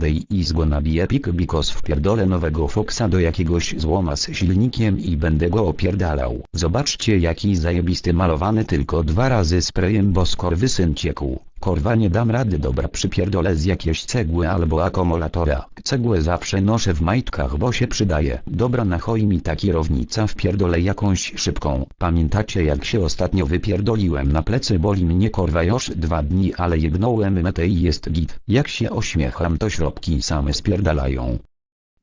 Dej i zgonabije pik bikos wpierdolę nowego Foxa do jakiegoś złoma z silnikiem i będę go opierdalał. Zobaczcie jaki zajebisty malowany tylko dwa razy sprayem bo skorwysyn ciekł. Korwa nie dam rady dobra przypierdolę z jakiejś cegły albo akumulatora. Cegłę zawsze noszę w majtkach bo się przydaje. Dobra nachoi mi ta kierownica wpierdolę jakąś szybką. Pamiętacie jak się ostatnio wypierdoliłem na plecy boli mnie korwa już dwa dni ale jebnąłem metę i jest git. Jak się ośmiecham to środki same spierdalają.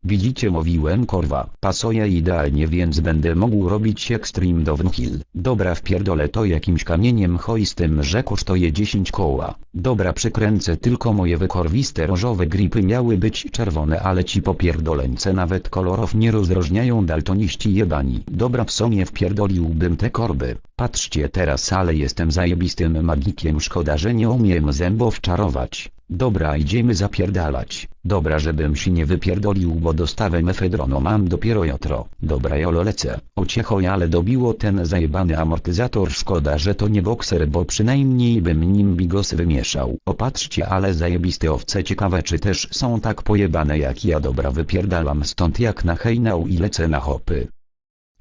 Widzicie mówiłem korwa, pasuje idealnie więc będę mógł robić extreme downhill. Dobra wpierdolę to jakimś kamieniem hoistym że kosztuje 10 koła. Dobra przykręcę tylko moje wykorwiste różowe gripy miały być czerwone ale ci popierdoleńce nawet kolorów nie rozróżniają daltoniści jebani. Dobra w sumie wpierdoliłbym te korby. Patrzcie teraz ale jestem zajebistym magikiem szkoda że nie umiem zębów czarować. Dobra idziemy zapierdalać. Dobra żebym się nie wypierdolił bo dostawę mefedronu mam dopiero jutro. Dobra jolo lecę. Ociechoj ale dobiło ten zajebany amortyzator szkoda że to nie bokser bo przynajmniej bym nim bigos wymieszał. Opatrzcie ale zajebiste owce ciekawe czy też są tak pojebane jak ja dobra wypierdalam stąd jak na hejnał i lecę na hopy.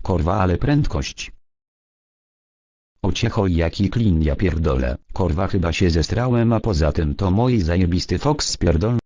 Korwa ale prędkość. Ociecho jaki klin ja pierdolę, korwa chyba się zestrałem a poza tym to mój zajebisty fox spierdol